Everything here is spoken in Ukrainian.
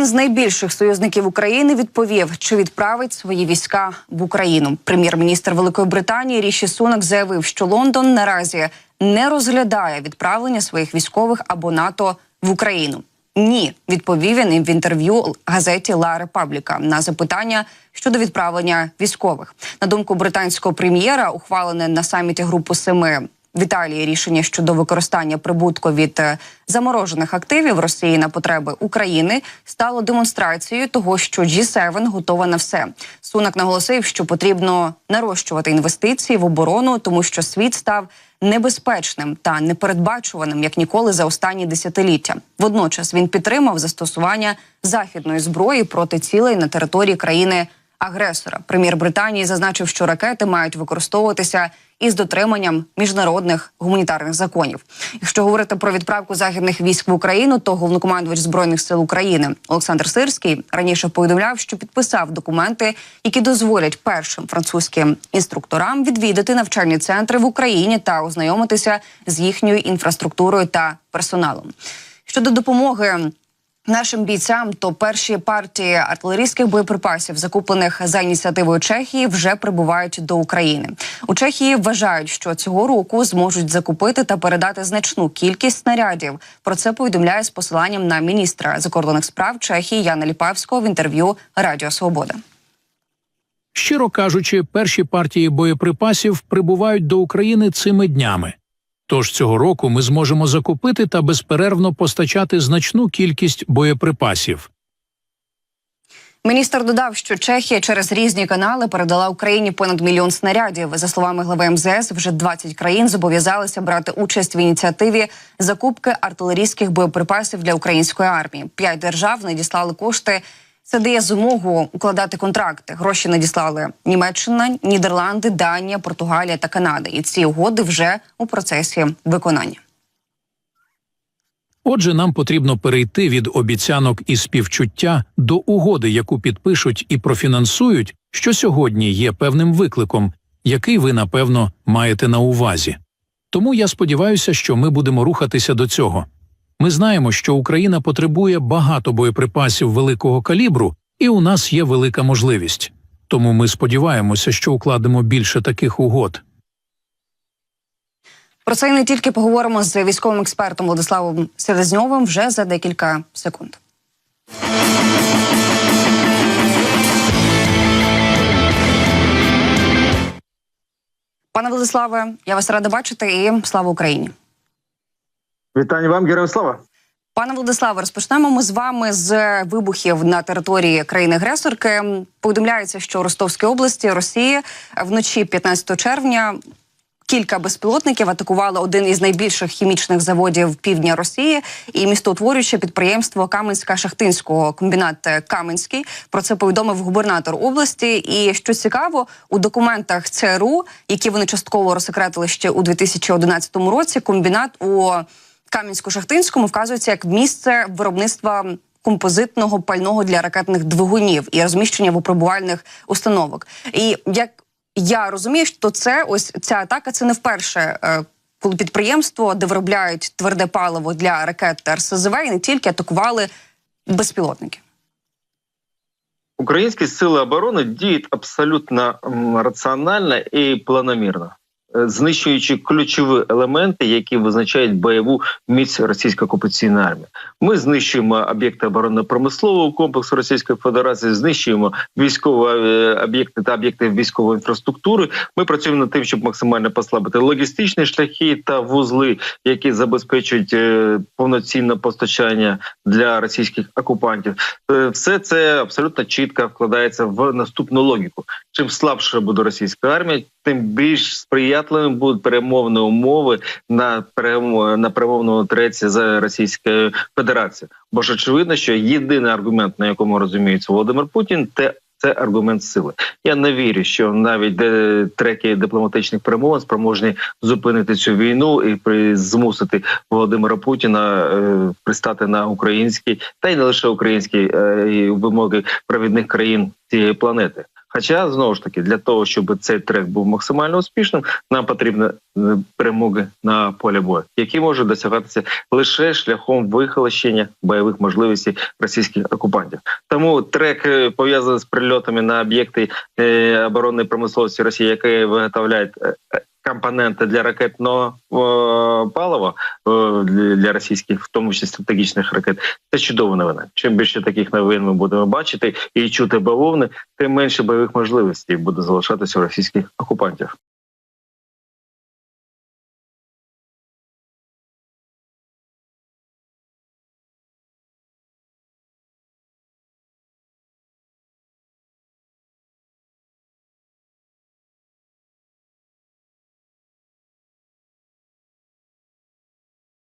Один з найбільших союзників України відповів, чи відправить свої війська в Україну. Прем'єр-міністр Великої Британії Ріші Сунак заявив, що Лондон наразі не розглядає відправлення своїх військових або НАТО в Україну. Ні, відповів він в інтерв'ю газеті Ла Репабліка на запитання щодо відправлення військових. На думку британського прем'єра, ухвалене на саміті групи семи в Італії рішення щодо використання прибутку від е, заморожених активів Росії на потреби України стало демонстрацією того, що G7 готова на все. Сунак наголосив, що потрібно нарощувати інвестиції в оборону, тому що світ став небезпечним та непередбачуваним як ніколи за останні десятиліття. Водночас він підтримав застосування західної зброї проти цілей на території країни. Агресора прем'єр Британії зазначив, що ракети мають використовуватися із дотриманням міжнародних гуманітарних законів. Якщо говорити про відправку західних військ в Україну, то головнокомандувач збройних сил України Олександр Сирський раніше повідомляв, що підписав документи, які дозволять першим французьким інструкторам відвідати навчальні центри в Україні та ознайомитися з їхньою інфраструктурою та персоналом. Щодо допомоги Нашим бійцям то перші партії артилерійських боєприпасів, закуплених за ініціативою Чехії, вже прибувають до України. У Чехії вважають, що цього року зможуть закупити та передати значну кількість снарядів. Про це повідомляє з посиланням на міністра закордонних справ Чехії Яна Ліпавського в інтерв'ю Радіо Свобода. Щиро кажучи, перші партії боєприпасів прибувають до України цими днями. Тож цього року ми зможемо закупити та безперервно постачати значну кількість боєприпасів. Міністр додав, що Чехія через різні канали передала Україні понад мільйон снарядів. За словами глави МЗС, вже 20 країн зобов'язалися брати участь в ініціативі закупки артилерійських боєприпасів для української армії. П'ять держав надіслали кошти. Це дає змогу укладати контракти. Гроші надіслали Німеччина, Нідерланди, Данія, Португалія та Канада. І ці угоди вже у процесі виконання. Отже, нам потрібно перейти від обіцянок і співчуття до угоди, яку підпишуть і профінансують, що сьогодні є певним викликом, який ви напевно маєте на увазі. Тому я сподіваюся, що ми будемо рухатися до цього. Ми знаємо, що Україна потребує багато боєприпасів великого калібру, і у нас є велика можливість. Тому ми сподіваємося, що укладемо більше таких угод. Про це і не тільки поговоримо з військовим експертом Владиславом Селезньовим вже за декілька секунд. Пане Владиславе, я вас рада бачити і слава Україні. Вітання вам, героям слава. Пане Владиславе, розпочнемо ми з вами з вибухів на території країни-агресорки. Повідомляється, що в Ростовській області Росії вночі 15 червня. Кілька безпілотників атакували один із найбільших хімічних заводів півдня Росії і містоутворююче підприємство Каменська-Шахтинського комбінат Каменський. Про це повідомив губернатор області. І що цікаво, у документах ЦРУ, які вони частково розсекретили ще у 2011 році, комбінат у Кам'янсько-Шахтинському вказується як місце виробництва композитного пального для ракетних двигунів і розміщення випробувальних установок. І як я розумію, що це ось ця атака це не вперше. е, Коли підприємство, де виробляють тверде паливо для ракет та РСЗВ, і не тільки атакували безпілотники. Українські сили оборони діють абсолютно раціонально і планомірно, знищуючи ключові елементи, які визначають бойову міць російської окупаційної армії. Ми знищуємо об'єкти оборонно-промислового комплексу Російської Федерації, знищуємо військові е, об'єкти та об'єкти військової інфраструктури. Ми працюємо над тим, щоб максимально послабити логістичні шляхи та вузли, які забезпечують е, повноцінне постачання для російських окупантів. Е, Все це абсолютно чітко вкладається в наступну логіку. Чим слабше буде російська армія, тим більш сприятливими будуть перемовні умови на перемо- на перемовному треці з Російською Федерацією. Бо ж очевидно, що єдиний аргумент, на якому розуміється Володимир Путін, те. Це аргумент сили. Я не вірю, що навіть треки дипломатичних перемовин спроможні зупинити цю війну і при змусити Володимира Путіна е, пристати на українські та й не лише українські е, вимоги провідних країн цієї планети. Хоча знову ж таки для того, щоб цей трек був максимально успішним, нам потрібні е, перемоги на полі бою, які можуть досягатися лише шляхом вихолощення бойових можливостей російських окупантів. Тому трек е, пов'язаний з прильотами на об'єкти е, оборонної промисловості Росії, які виготовляють компоненти для ракетного е, палива е, для- для російських, в тому числі стратегічних ракет. Це чудова новина. Чим більше таких новин ми будемо бачити і чути бавовни, тим менше бойових можливостей буде залишатися у російських окупантів.